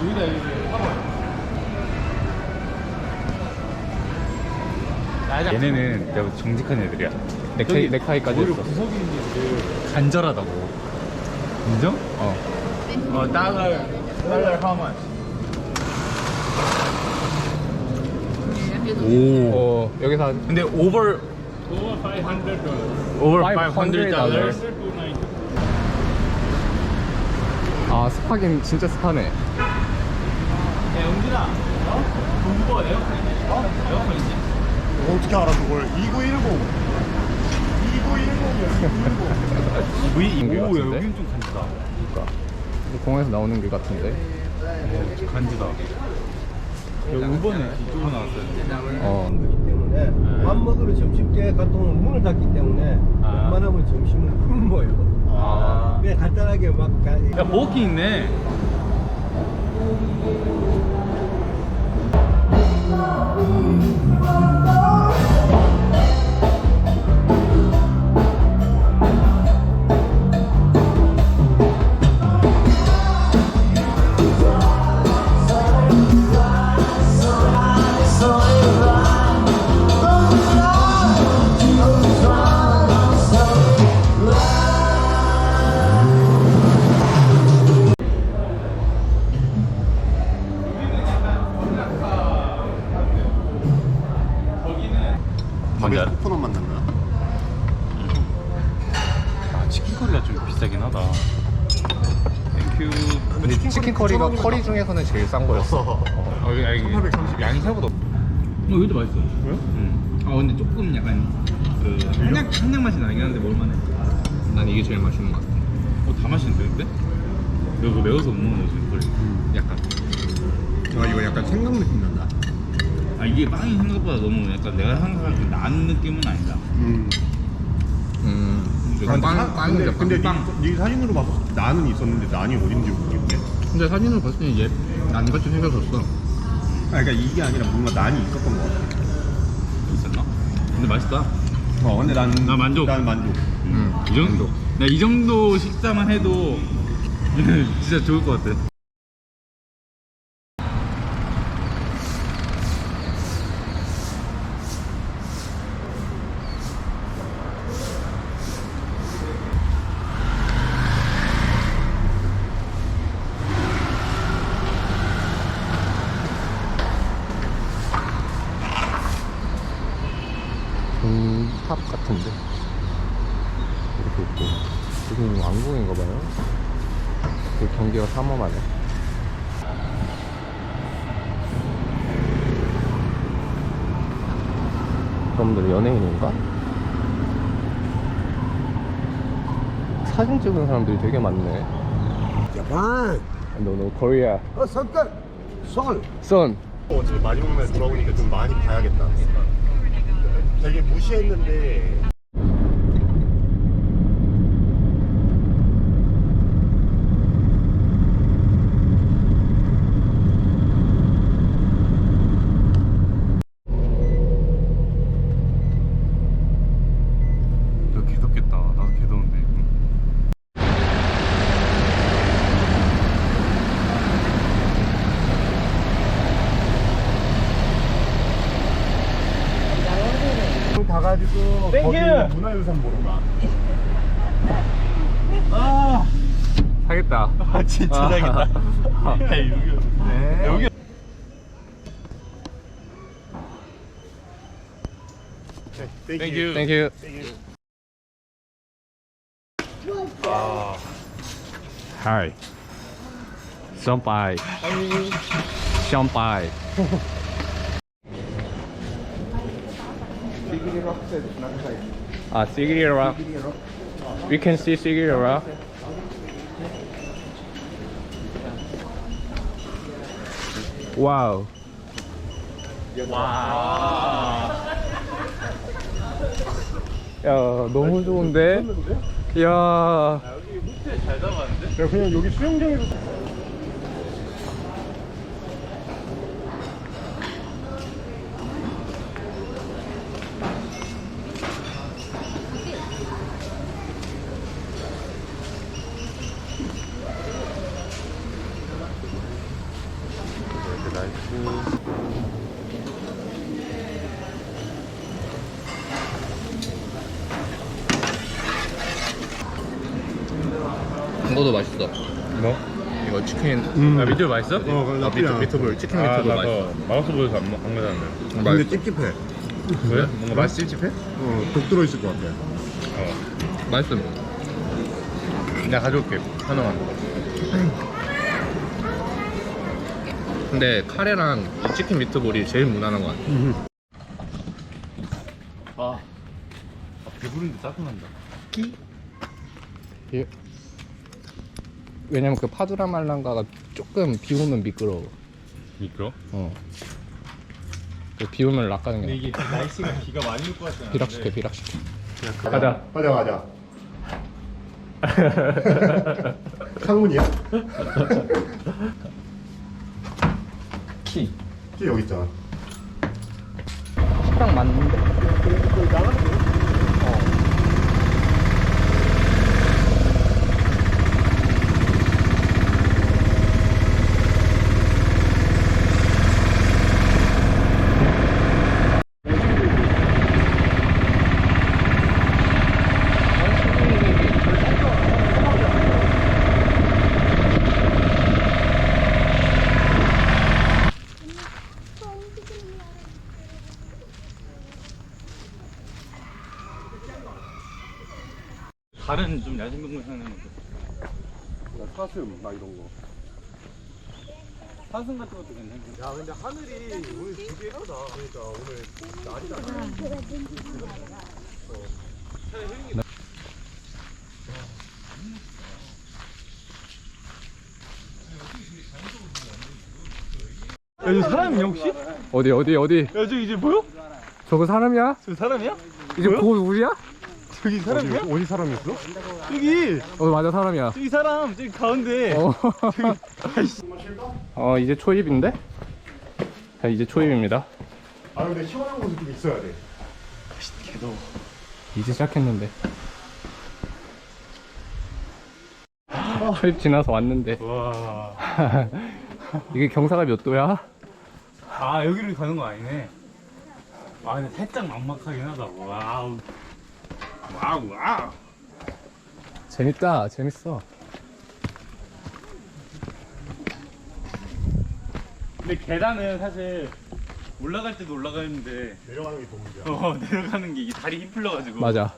여기다 여기. 얘네는 내가 정직한 애들이야. 넥타이, 넥타이까지 오히려 했어. 간절하다고. 인정? 어. 어 달러 달러 how much? 오. 어, 여기서 한- 근데 over Over 500 dollars. over 500 dollars. 아, 스파긴 진짜 스파네. 야 영진아, 어? 공부 에어컨 있니? 어? 에어컨 있니? 어떻게 알아 그걸 2910 2910이야 V 인규 오 같은데? 여긴 좀 간지다. 그러니까. 공항에서 나오는 길 같은데. 어, 간지다. 여기 이번에 이쪽으로 나왔어요. 어. 때문에 밥 먹으러 점심 때 경우는 문을 닫기 때문에 아. 웬만하면 점심을 굶어요. 아. 그냥 간단하게 막 가. 야 먹기 있네. Oh. 치킨 커리가 커리 중에서는 제일 싼 거였어. 어, 여기 아, 이게 1830. 양이 생각보다. 어 여기도 맛있어. 그래? 응. 아 근데 조금 약간 그 한약 한약 맛이 나긴 한데 먹을만해. 난 이게 제일 맛있는 것 같아. 어다 맛있는데 근데? 너 그거 매워서 못 먹는 거지 커리. 약간. 아 이거 약간 생강 느낌 난다 아 이게 빵이 생각보다 너무 약간 내가 생각하는 그난 느낌은 아니다. 음. 음. 근데 빵, 사- 빵인데 근데, 근데 빵. 네, 네 사진으로 봐서 나는 있었는데 난이 어딘지 모르겠네 근데 사진으로 봤을 때 얘 난같이 생겨졌어. 아 그러니까 이게 아니라 뭔가 난이 있었던 것 같아 있었나? 근데 맛있다. 어 근데 난 나 만족. 난 만족 음. 이 정도. 나 이 정도 식사만 해도 진짜 좋을 것 같아. 동탑 같은데. 이렇게 있고. 여기는 왕궁인가 봐요. 그 경기가 삼엄하네. 여러분들 연예인인가? 사진 찍은 사람들이 되게 많네. 자판. No, no, Korea. 어 석달. 솔. Son. 어차피 마지막 날 돌아오니까 좀 많이 봐야겠다 되게 무시했는데 너 개덥겠다. 나도 개더운데. 거기 문화유산 보러 가 사겠다. 아 진짜 사겠다 야 여기 네. 여기 땡큐 Thank you. Hi. Senpai. Senpai. 아, Sigiri Rock. We can see Sigiri Rock. 와우. 야, 너무 좋은데? 야. 야 그냥 여기 수영장에서 이거도 맛있어. 뭐? 이거 치킨. 음. 아, 미트볼 맛있어? 어, 그건 아, 나쁘지 미트, 않아. 미트 볼, 치킨 아, 미트볼 나 맛있어. 그거 마우스 보여서 안, 먹- 안 먹었는데. 근데 맛있어. 찝찝해. 그래? 뭔가 맛이 찝찝해? 어, 독 들어있을 것 같아. 어. 맛있어. 내가 가져올게. 하나만. 근데 카레랑 이 치킨 미트볼이 제일 무난한 것 같아. 아, 아 배부른데 짜증난다. 예. 왜냐면 그 파두라 말랑가가 조금 비 오면 미끄러워. 미끄러? 어. 그비 오면 락가는 근데 게 이게 날씨가 비가 많이 올 것 같지 않아? 비락시켜 비락시켜. 가자. 가자, 가자. 창문이야? 키. 키 여기 있잖아. 식당 맞는데? 다른 좀 야생 동물 사는 거. 사슴, 막 이런 거. 사슴 같은 것도 괜찮고. 야, 근데 하늘이 오늘 되게 예쁘다. 그러니까 오늘 날이 야, 이거 사람이냐 혹시? 야, 어디 어디 어디? 저기 이제 보여? 저거 사람이야? 저 사람이야? 이제? 보 우리야? 저기 사람이야? 어디 사람이 있어? 저기 어 맞아 사람이야. 저기 사람 저기 가운데. 어. 어 이제 초입인데? 자 이제 초입입니다. 아, 근데 시원한 곳이 좀 있어야 돼. 이제 시작했는데. 초입 지나서 왔는데 와. 이게 경사가 몇 도야? 아 여기로 가는 거 아니네. 아 근데 살짝 막막하긴 하다. 와우. 와우 와우. 재밌다 재밌어. 근데 계단은 사실 올라갈 때도 올라가는데 내려가는 게 더 문제야. 어 내려가는 게 이 다리 힘 풀려가지고. 맞아.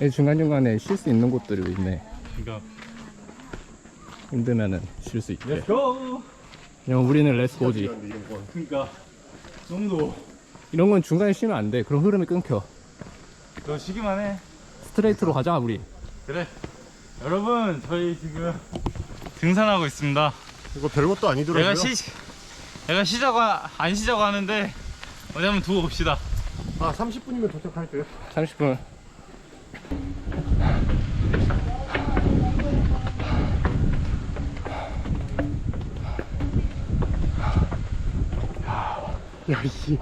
이 중간중간에 쉴 수 있는 곳들이 있네. 그러니까. 힘들면은 쉴 수 있게. Go. 왜냐면 우리는 이런 건. 그러니까 너무 더워. 이런 건 중간에 쉬면 안 돼. 그럼 흐름이 끊겨. 너 쉬기만 해. 스트레이트로 가자 우리. 그래. 여러분 저희 지금 등산하고 있습니다. 이거 별것도 아니더라고요. 내가 시 내가 쉬자고 하- 안 쉬자고 하는데 어디 한번 두고 봅시다. 아, 30분이면 도착할 때. 30분. 야, 씨.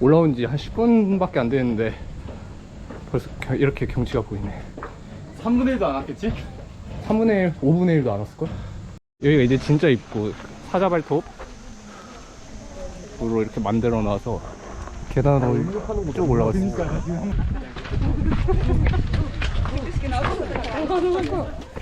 올라온 지 한 10분밖에 안 됐는데 벌써 겨- 이렇게 경치가 보이네. 3분의 1도 안 왔겠지? 3분의 1, 5분의 1도 안 왔을걸? 여기가 이제 진짜 입구 사자발톱으로 이렇게 만들어 놔서 계단으로 쭉 올라갔습니다.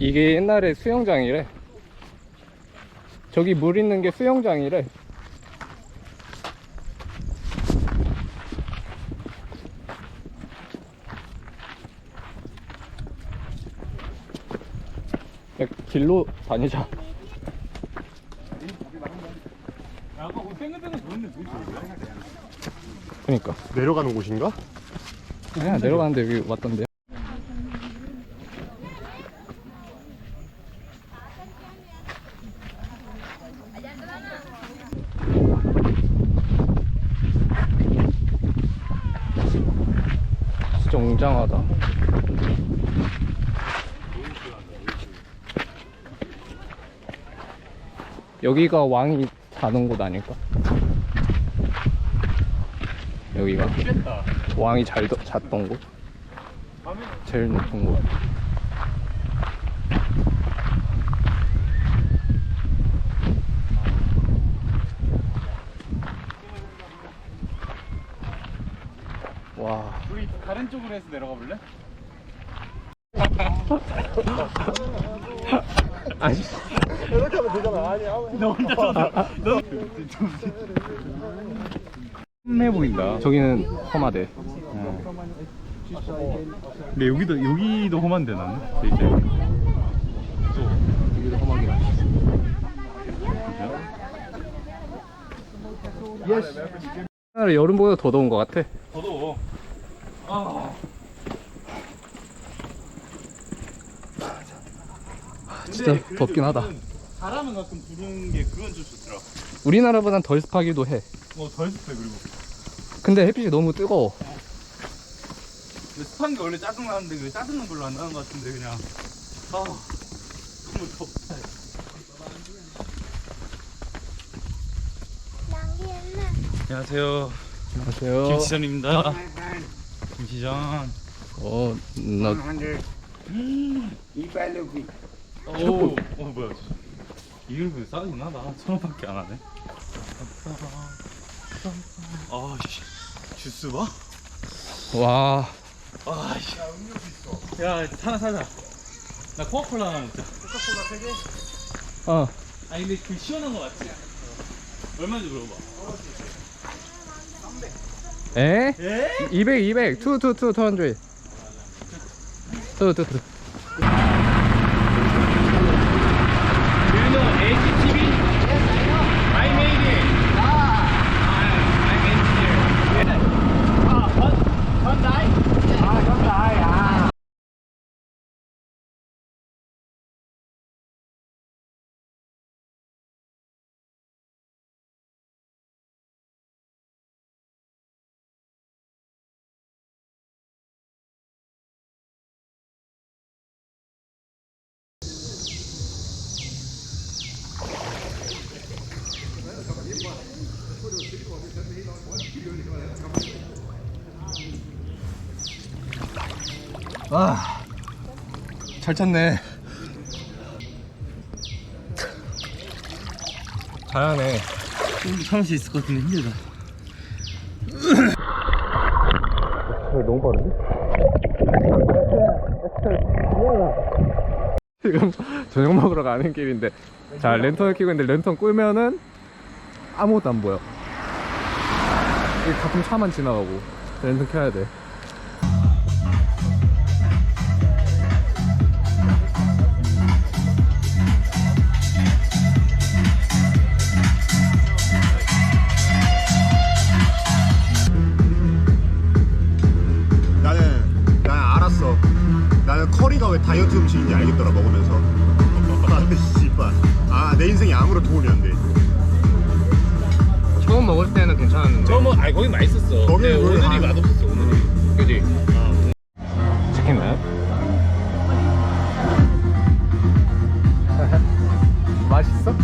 이게 옛날에 수영장이래. 저기 물 있는 게 수영장이래. 그냥 길로 다니자. 그니까. 내려가는 곳인가? 그냥 내려가는데 여기 왔던데. 진짜 웅장하다. 여기가 왕이 자는 곳 아닐까? 여기가 왕이 잘 더- 잤던 곳? 제일 높은 곳. 와. 우리 다른 쪽으로 해서 내려가 볼래? 아니. 이렇게 하면 되잖아. 아니, 너 혼자서 너 험해 보인다. 저기는 험하대. 근데 여기도 여기도 험한데 나는. 이제 여기도 험하긴 하지. 여름보다 더 더운 것 같아. 더 더워. 아. 진짜 덥긴 하다. 바람은 가끔 부는 게 그건 좀 좋더라. 우리나라보단 덜 습하기도 해. 어더 했을 그리고. 근데 햇빛이 너무 뜨거워. 근데 습한 게 원래 짜증 나는데 그 짜증은 별로 안 나는 것 같은데 그냥. 아 너무 덥다. 안녕하세요. 안녕하세요. 김시전입니다. 김시전. 어, 나 오, 어 뭐야? 이걸 왜 싸긴 하다. 천 원밖에 안 하네. 아, 씨. 주스 봐? 와. 아, 씨. 야, 하나 사자. 나 코카콜라 하나 먹자. 어. 아니, 근데 그 시원한 거 맞지? 얼마인지 물어봐. 에? 에? 200, 200. 2, 2, 2, 200. 2, 2, 2. 아. 잘 찼네. 잘하네. 좀 참을 수 있을 것 같은데 힘들다. 너무 빠른데? 지금 저녁 먹으러 가는 길인데 자 랜턴을 켜고 있는데 랜턴 끄면은 아무것도 안 보여 이 가끔 차만 지나가고 랜턴 켜야 돼 왜 다이어트 음식인지 알겠더라, 먹으면서. 아, 씨발. 아, 내 인생에 아무런 도움이 안 돼. 처음 먹을 때는 괜찮았는데 처음은 아니 거기 맛있었어. 거기 근데 오늘이 안- 맛없었어 오늘이. 그지? 치킨은? 맛있어?